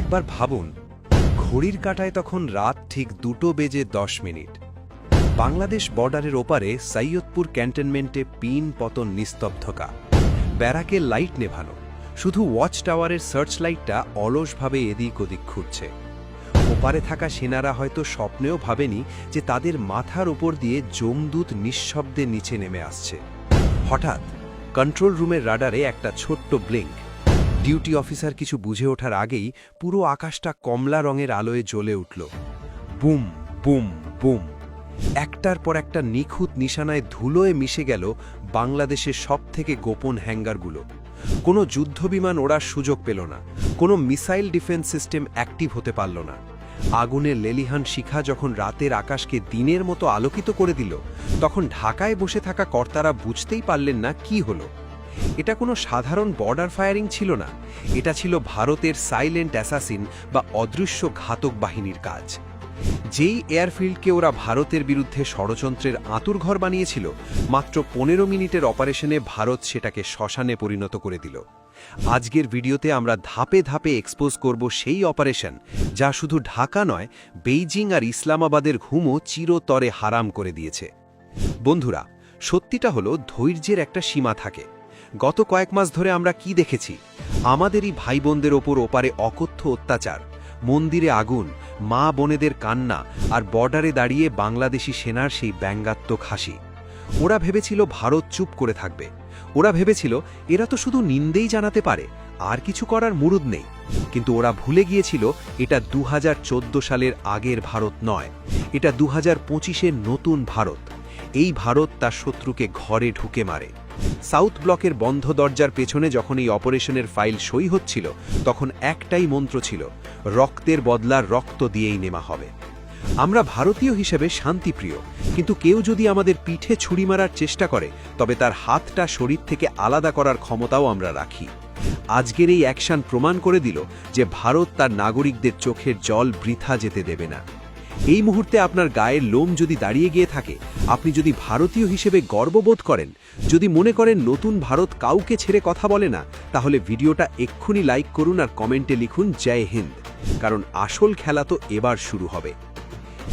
একবার ভাবুন, ঘড়ির কাটায় তখন রাত ঠিক দুটো বেজে দশ মিনিট। বাংলাদেশ বর্ডারের ওপারে সৈয়দপুর ক্যান্টনমেন্টে পিন পতন নিস্তব্ধকা ব্যারাকের লাইট নেভানো, শুধু ওয়াচ টাওয়ারের সার্চ লাইটটা অলসভাবে এদিক ওদিক ঘুরছে। ওপারে থাকা সেনারা হয়তো স্বপ্নেও ভাবেনি যে তাদের মাথার ওপর দিয়ে জমদূত নিঃশব্দে নিচে নেমে আসছে। হঠাৎ কন্ট্রোল রুমের রাডারে একটা ছোট্ট ব্লিঙ্ক ডিউটি অফিসার কিছু বুঝে ওঠার আগেই পুরো আকাশটা কমলা রঙের আলোয় জ্বলে উঠল। Boom boom boom. একটার পর একটা নিখুঁত নিশানায় ধুলোয় মিশে গেল বাংলাদেশের সবথেকে গোপন হ্যাঙ্গারগুলো। কোনো যুদ্ধবিমান ওড়ার সুযোগ পেল না, কোনো মিসাইল ডিফেন্স সিস্টেম অ্যাক্টিভ হতে পারল না। আগুনের লেলিহান শিখা যখন রাতের আকাশকে দিনের মতো আলোকিত করে দিল, তখন ঢাকায় বসে থাকা কর্তারা বুঝতেই পারলেন না কি হলো। এটা কোনো সাধারণ বর্ডার ফায়ারিং ছিল না। এটা ছিল ভারতের সাইলেন্ট অ্যাসাসিন বা অদৃশ্য ঘাতক বাহিনীর কাজ। যেই এয়ারফিল্ডকে ওরা ভারতের বিরুদ্ধে ষড়যন্ত্রের আঁতুরঘর বানিয়েছিল, মাত্র পনেরো মিনিটের অপারেশনে ভারত সেটাকে শ্মশানে পরিণত করে দিল। আজকের ভিডিওতে আমরা ধাপে ধাপে এক্সপোজ করব সেই অপারেশন যা শুধু ঢাকা নয়, বেইজিং আর ইসলামাবাদের ঘুমও চিরতরে হারাম করে দিয়েছে। বন্ধুরা, সত্যিটা হলো ধৈর্যের একটা সীমা থাকে। গত কয়েক মাস ধরে আমরা কি দেখেছি? আমাদেরই ভাই বোনদের ওপর ওপারে অকথ্য অত্যাচার, মন্দিরে আগুন, মা বোনেদের কান্না আর বর্ডারে দাঁড়িয়ে বাংলাদেশি সেনার সেই ব্যঙ্গাত্মক হাসি। ওরা ভেবেছিল ভারত চুপ করে থাকবে। ওরা ভেবেছিল এরা তো শুধু নিন্দেই জানাতে পারে, আর কিছু করার মুরুদ নেই। কিন্তু ওরা ভুলে গিয়েছিল এটা দু হাজার চোদ্দ সালের আগের ভারত নয়, এটা দু হাজার নতুন ভারত। এই ভারত তার শত্রুকে ঘরে ঢুকে মারে। সাউথ ব্লকের বন্ধ দরজার পেছনে যখন এই অপারেশনের ফাইল সই হচ্ছিল, তখন একটাই মন্ত্র ছিল, রক্তের বদলার রক্ত দিয়েই নেমা হবে। আমরা ভারতীয় হিসেবে শান্তিপ্রিয়, কিন্তু কেউ যদি আমাদের পিঠে ছুরি মারার চেষ্টা করে, তবে তার হাতটা শরীর থেকে আলাদা করার ক্ষমতাও আমরা রাখি। আজকের এই অ্যাকশন প্রমাণ করে দিল যে ভারত তার নাগরিকদের চোখের জল বৃথা যেতে দেবে না। এই মুহূর্তে আপনার গায়ের লোম যদি দাঁড়িয়ে গিয়ে থাকে, আপনি যদি ভারতীয় হিসেবে গর্ববোধ করেন, যদি মনে করেন নতুন ভারত কাউকে ছেড়ে কথা বলে না, তাহলে ভিডিওটা এক্ষুনি লাইক করুন আর কমেন্টে লিখুন জয় হিন্দ। কারণ আসল খেলা তো এবার শুরু হবে।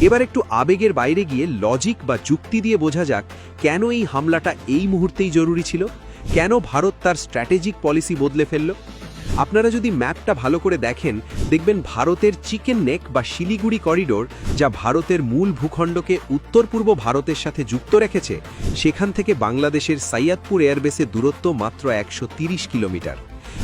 এবার একটু আবেগের বাইরে গিয়ে লজিক বা যুক্তি দিয়ে বোঝা যাক, কেন এই হামলাটা এই মুহূর্তেই জরুরি ছিল? কেন ভারত তার স্ট্র্যাটেজিক পলিসি বদলে ফেলল? আপনারা যদি ম্যাপটা ভালো করে দেখেন, দেখবেন ভারতের চিকেন নেক বা শিলিগুড়ি করিডোর, যা ভারতের মূল ভূখণ্ডকে উত্তর পূর্ব ভারতের সাথে যুক্ত রেখেছে, সেখান থেকে বাংলাদেশের সাইয়াদপুর এয়ারবেসের দূরত্ব মাত্র একশো কিলোমিটার।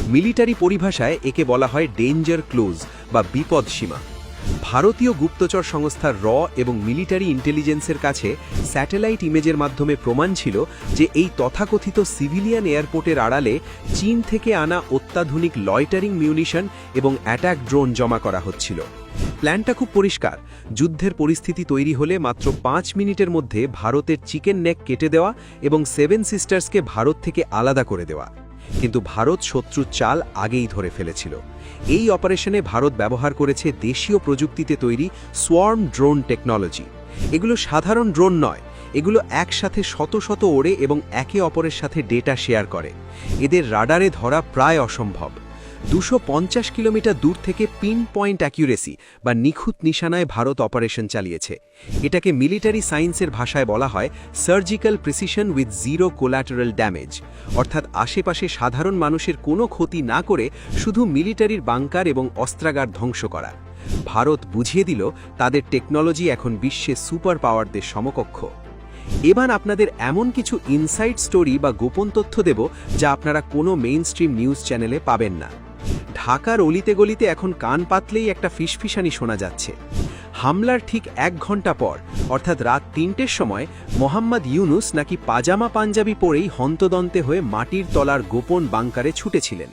মিলিটারি পরিভাষায় একে বলা হয় ডেঞ্জার ক্লোজ বা বিপদ সীমা ভারতীয় গুপ্তচর সংস্থার র এবং মিলিটারি ইন্টেলিজেন্সের কাছে স্যাটেলাইট ইমেজের মাধ্যমে প্রমাণ ছিল যে এই তথাকথিত সিভিলিয়ান এয়ারপোর্টের আড়ালে চীন থেকে আনা অত্যাধুনিক লয়টারিং মিউনিশন এবং অ্যাটাক ড্রোন জমা করা হচ্ছিল। প্ল্যানটা খুব পরিষ্কার। যুদ্ধের পরিস্থিতি তৈরি হলে মাত্র পাঁচ মিনিটের মধ্যে ভারতের চিকেন নেক কেটে দেওয়া এবং সেভেন সিস্টার্সকে ভারত থেকে আলাদা করে দেওয়া। কিন্তু ভারত শত্রু চাল আগেই ধরে ফেলেছিল। এই অপারেশনে ভারত ব্যবহার করেছে দেশীয় প্রযুক্তিতে তৈরি সোয়ার্ম ড্রোন টেকনোলজি এগুলো সাধারণ ড্রোন নয়, এগুলো একসাথে শত শত ওড়ে এবং একে অপরের সাথে ডেটা শেয়ার করে। এদের রাডারে ধরা প্রায় অসম্ভব। দুশো কিলোমিটার দূর থেকে পিন পয়েন্ট অ্যাকিউরেসি বা নিখুঁত নিশানায় ভারত অপারেশন চালিয়েছে। এটাকে মিলিটারি সায়েন্সের ভাষায় বলা হয় surgical precision with zero collateral damage অর্থাৎ আশেপাশে সাধারণ মানুষের কোনো ক্ষতি না করে শুধু মিলিটারির বাংকার এবং অস্ত্রাগার ধ্বংস করা। ভারত বুঝিয়ে দিল তাদের টেকনোলজি এখন বিশ্বে সুপার পাওয়ারদের সমকক্ষ। এবার আপনাদের এমন কিছু ইনসাইড স্টোরি বা গোপন তথ্য দেব যা আপনারা কোনো মেইন স্ট্রিম নিউজ চ্যানেলে পাবেন না। ঢাকার অলিতে গলিতে এখন কান পাতলেই একটা ফিসফিসানি শোনা যাচ্ছে। হামলার ঠিক এক ঘণ্টা পর, অর্থাৎ রাত তিনটের সময়, মোহাম্মদ ইউনুস নাকি পাজামা পাঞ্জাবি পরেই হন্তদন্তে হয়ে মাটির তলার গোপন বাংকারে ছুটেছিলেন।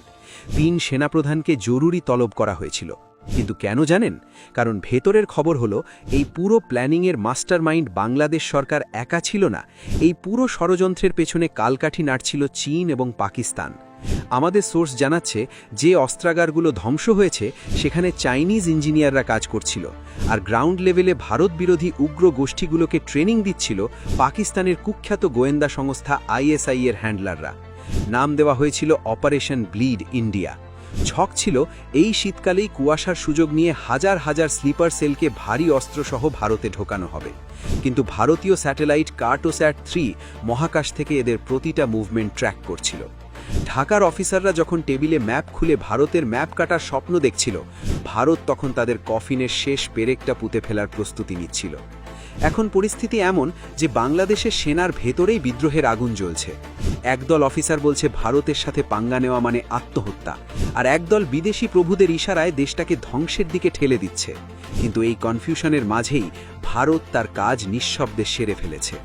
তিন সেনাপ্রধানকে জরুরি তলব করা হয়েছিল। কিন্তু কেন জানেন? কারণ ভেতরের খবর হলো, এই পুরো প্ল্যানিংয়ের মাস্টার মাইন্ড বাংলাদেশ সরকার একা ছিল না। এই পুরো ষড়যন্ত্রের পেছনে কালকাঠি নাড়ছিল চীন এবং পাকিস্তান। আমাদের সোর্স জানাচ্ছে যে অস্ত্রাগারগুলো ধ্বংস হয়েছে, সেখানে চাইনিজ ইঞ্জিনিয়াররা কাজ করছিল। আর গ্রাউন্ড লেভেলে ভারত বিরোধী উগ্র গোষ্ঠীগুলোকে ট্রেনিং দিচ্ছিল পাকিস্তানের কুখ্যাত গোয়েন্দা সংস্থা আইএসআই এর হ্যান্ডলাররা। নাম দেওয়া হয়েছিল অপারেশন ব্লিড ইন্ডিয়া। ছক ছিল এই শীতকালেই কুয়াশার সুযোগ নিয়ে হাজার হাজার স্লিপার সেলকে ভারী অস্ত্রসহ ভারতে ঢোকানো হবে। কিন্তু ভারতীয় স্যাটেলাইট কার্টোস্যাট থ্রি মহাকাশ থেকে এদের প্রতিটা মুভমেন্ট ট্র্যাক করছিল। ঢাকার অফিসাররা যখন টেবিলে ম্যাপ খুলে ভারতের ম্যাপ কাটার স্বপ্ন দেখছিল, ভারত তখন তাদের কফিনের শেষ পেরেকটা পুঁতে ফেলার প্রস্তুতি নিচ্ছিল। এখন পরিস্থিতি এমন যে বাংলাদেশের সেনার ভেতরেই বিদ্রোহের আগুন জ্বলছে। একদল অফিসার বলছে ভারতের সাথে পাঙ্গা নেওয়া মানে আত্মহত্যা, আর একদল বিদেশি প্রভুদের ইশারায় দেশটাকে ধ্বংসের দিকে ঠেলে দিচ্ছে। কিন্তু এই কনফিউশনের মাঝেই ভারত তার কাজ নিঃশব্দে সেরে ফেলেছে।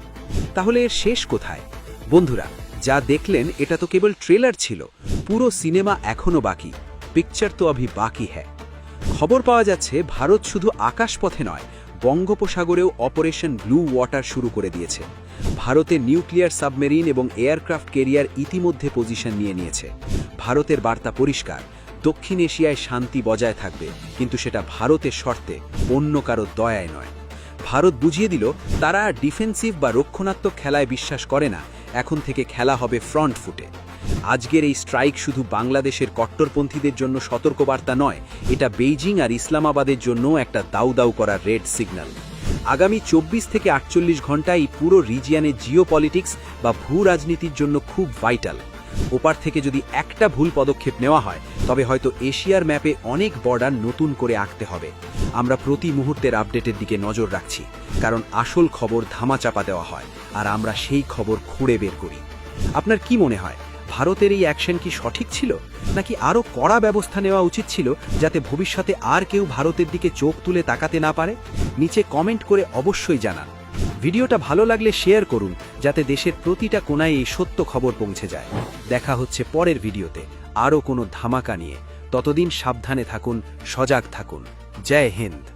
তাহলে এর শেষ কোথায়? বন্ধুরা যা দেখলেন এটা তো কেবল ট্রেলার ছিল। পুরো সিনেমা এখনও বাকি। পিকচার তো অভি বাকি হ্যাঁ খবর পাওয়া যাচ্ছে ভারত শুধু আকাশপথে নয়, বঙ্গোপসাগরেও অপারেশন ব্লু ওয়াটার শুরু করে দিয়েছে। ভারতে নিউক্লিয়ার সাবমেরিন এবং এয়ারক্রাফট কেরিয়ার ইতিমধ্যে পজিশন নিয়ে নিয়েছে। ভারতের বার্তা পরিষ্কার, দক্ষিণ এশিয়ায় শান্তি বজায় থাকবে, কিন্তু সেটা ভারতের শর্তে, অন্য কারও দয়ায় নয়। ভারত বুঝিয়ে দিল, তারা ডিফেন্সিভ বা রক্ষণাত্মক খেলায় বিশ্বাস করে না এখন থেকে খেলা হবে ফ্রন্ট ফুটে আজকের এই স্ট্রাইক শুধু বাংলাদেশের কট্টরপন্থীদের জন্য সতর্কবার্তা নয়, এটা বেইজিং আর ইসলামাবাদের জন্য একটা দাউ দাউ করা রেড সিগন্যাল আগামী চব্বিশ থেকে আটচল্লিশ ঘণ্টা এই পুরো রিজিয়ানের জিও পলিটিক্স বা ভূ রাজনীতির জন্য খুব ভাইটাল ওপার থেকে যদি একটা ভুল পদক্ষেপ নেওয়া হয়, তবে হয়তো এশিয়ার ম্যাপে অনেক বর্ডার নতুন করে আঁকতে হবে। আমরা প্রতি মুহূর্তের আপডেটের দিকে নজর রাখছি, কারণ আসল খবর ধামাচাপা দেওয়া হয়, আর আমরা সেই খবর খুঁড়ে বের করি। আপনার কি মনে হয়, ভারতের এই অ্যাকশন কি সঠিক ছিল? নাকি আরও কড়া ব্যবস্থা নেওয়া উচিত ছিল, যাতে ভবিষ্যতে আর কেউ ভারতের দিকে চোখ তুলে তাকাতে না পারে? নিচে কমেন্ট করে অবশ্যই জানান। ভিডিওটা ভালো লাগলে শেয়ার করুন, যাতে দেশের প্রতিটা কোনায় এই সত্য খবর পৌঁছে যায়। দেখা হচ্ছে পরের ভিডিওতে। আরও কোনো ধামাকা নিয়ে। ততদিন সাবধানে থাকুন, সজাগ থাকুন। জয় হিন্দ।